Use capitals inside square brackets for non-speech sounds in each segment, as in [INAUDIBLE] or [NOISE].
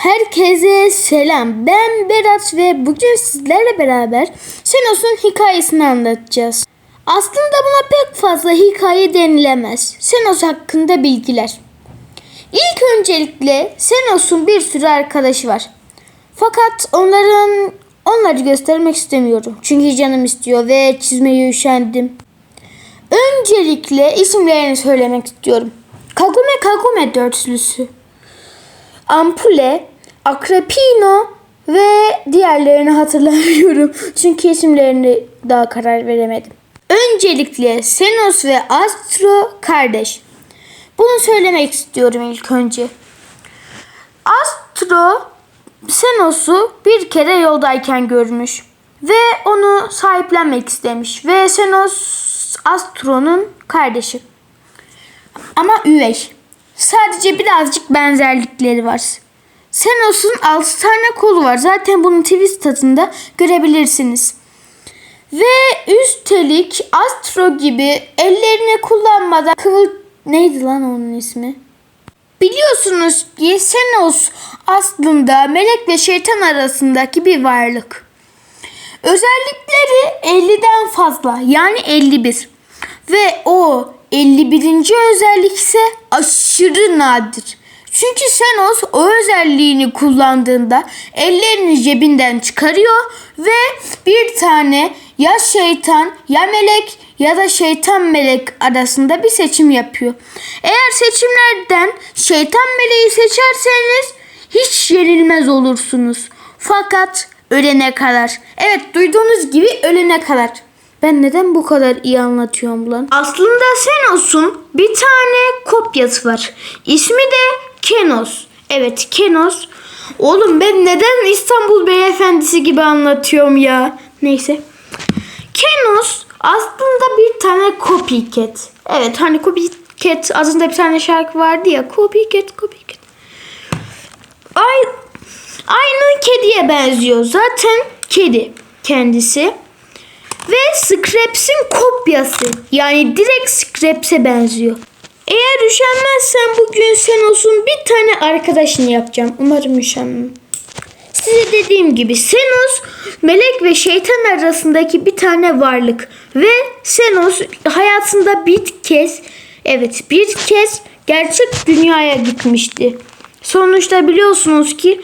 Herkese selam. Ben Berat ve bugün sizlerle beraber Senos'un hikayesini anlatacağız. Aslında buna pek fazla hikaye denilemez. Senos hakkında bilgiler. İlk öncelikle Senos'un bir sürü arkadaşı var. Fakat onların onları göstermek istemiyorum. Çünkü canım istiyor ve çizmeye üşendim. Öncelikle isimlerini söylemek istiyorum. Kagome Kagome dörtlüsü. Ampule, Akrepino ve diğerlerini hatırlamıyorum. [LAUGHS] Çünkü isimlerini daha karar veremedim. Öncelikle Senos ve Astro kardeş. Bunu söylemek istiyorum ilk önce. Astro Senos'u bir kere yoldayken görmüş ve onu sahiplenmek istemiş ve Senos Astro'nun kardeşi. Ama üvey. Sadece birazcık benzerlikleri var. Senos'un 6 tane kolu var. Zaten bunu twist tadında görebilirsiniz. Ve üstelik Astro gibi ellerini kullanmadan kıvıl... Neydi lan onun ismi? Biliyorsunuz ki Senos aslında melek ve şeytan arasındaki bir varlık. Özellikleri 50'den fazla yani 51. Ve o 51. özellik ise aşırı nadir. Çünkü Senos o özelliğini kullandığında ellerini cebinden çıkarıyor ve bir tane ya şeytan ya melek ya da şeytan melek arasında bir seçim yapıyor. Eğer seçimlerden şeytan meleği seçerseniz hiç yenilmez olursunuz. Fakat ölene kadar. Evet duyduğunuz gibi ölene kadar. Ben neden bu kadar iyi anlatıyorum lan? Aslında Senos'un bir tane kopyası var. İsmi de Kenos. Evet Kenos. Oğlum ben neden İstanbul beyefendisi gibi anlatıyorum ya? Neyse. Kenos aslında bir tane copycat. Evet hani copycat adında bir tane şarkı vardı ya. Copycat, copycat. Ay, aynı kediye benziyor. Zaten kedi kendisi. Ve Scraps'in kopyası. Yani direkt Scraps'e benziyor. Eğer üşenmezsen bugün Senos'un bir tane arkadaşını yapacağım. Umarım üşenmem. Size dediğim gibi Senos melek ve şeytan arasındaki bir tane varlık. Ve Senos hayatında bir kez evet bir kez gerçek dünyaya gitmişti. Sonuçta biliyorsunuz ki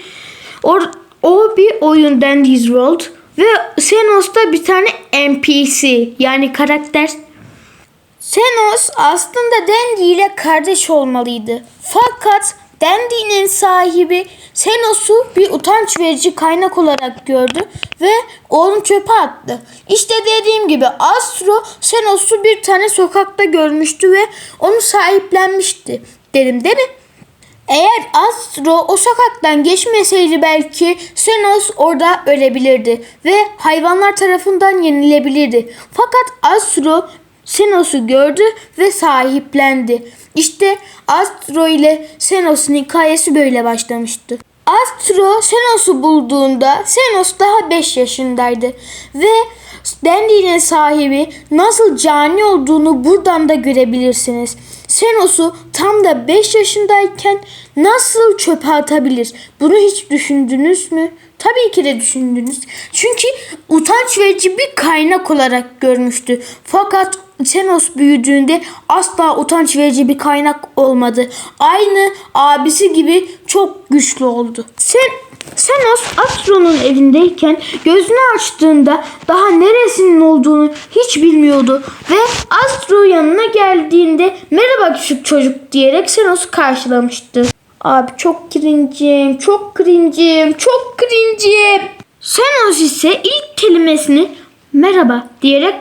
o, o bir oyun Dandy's World ve Senos'ta bir tane NPC yani karakter. Senos aslında Dandy ile kardeş olmalıydı. Fakat Dandy'nin sahibi Senos'u bir utanç verici kaynak olarak gördü ve onu çöpe attı. İşte dediğim gibi Astro Senos'u bir tane sokakta görmüştü ve onu sahiplenmişti. Dedim değil mi? Eğer Astro o sokaktan geçmeseydi belki Senos orada ölebilirdi ve hayvanlar tarafından yenilebilirdi. Fakat Astro Senos'u gördü ve sahiplendi. İşte Astro ile Senos'un hikayesi böyle başlamıştı. Astro Senos'u bulduğunda Senos daha 5 yaşındaydı ve Dandy'nin sahibi nasıl cani olduğunu buradan da görebilirsiniz. Senos'u tam da 5 yaşındayken nasıl çöpe atabilir? Bunu hiç düşündünüz mü? Tabii ki de düşündünüz. Çünkü utanç verici bir kaynak olarak görmüştü. Fakat Senos büyüdüğünde asla utanç verici bir kaynak olmadı. Aynı abisi gibi çok güçlü oldu. Sen Senos Astro'nun evindeyken gözünü açtığında daha neresinin olduğunu hiç bilmiyordu ve Astro yanına geldiğinde merhaba küçük çocuk diyerek Senos'u karşılamıştı. Abi çok cringe'im, çok cringe'im, çok cringe'im. Senos ise ilk kelimesini merhaba diyerek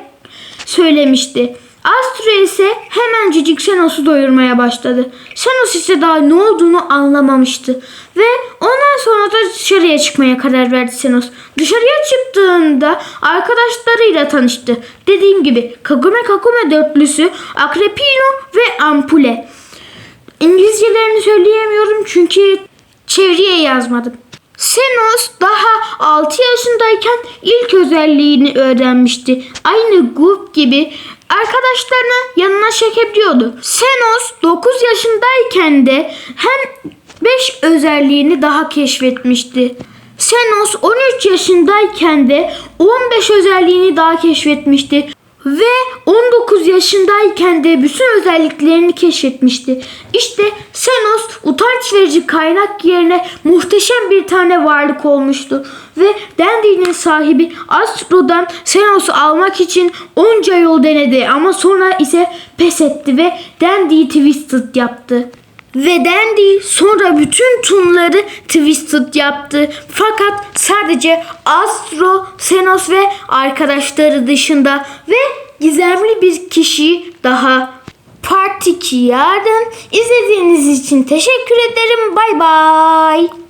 söylemişti. Astro ise hemencecik Senos'u doyurmaya başladı. Senos ise daha ne olduğunu anlamamıştı. Ve da dışarıya çıkmaya karar verdi Senos. Dışarıya çıktığında arkadaşlarıyla tanıştı. Dediğim gibi Kagome Kagome dörtlüsü, Akrepino ve Ampule. İngilizcelerini söyleyemiyorum çünkü çeviriye yazmadım. Senos daha 6 yaşındayken ilk özelliğini öğrenmişti. Aynı grup gibi arkadaşlarını yanına çekebiliyordu. Senos 9 yaşındayken de hem 5 özelliğini daha keşfetmişti. Xenos 13 yaşındayken de 15 özelliğini daha keşfetmişti. Ve 19 yaşındayken de bütün özelliklerini keşfetmişti. İşte Xenos utanç verici kaynak yerine muhteşem bir tane varlık olmuştu. Ve Dandy'nin sahibi Astro'dan Xenos'u almak için onca yol denedi ama sonra ise pes etti ve Dandy'yi Twisted yaptı. Ve Dandy sonra bütün tunları Twisted yaptı. Fakat sadece Astro, Xenos ve arkadaşları dışında ve gizemli bir kişi daha. Part 2 yarın izlediğiniz için teşekkür ederim. Bay bay.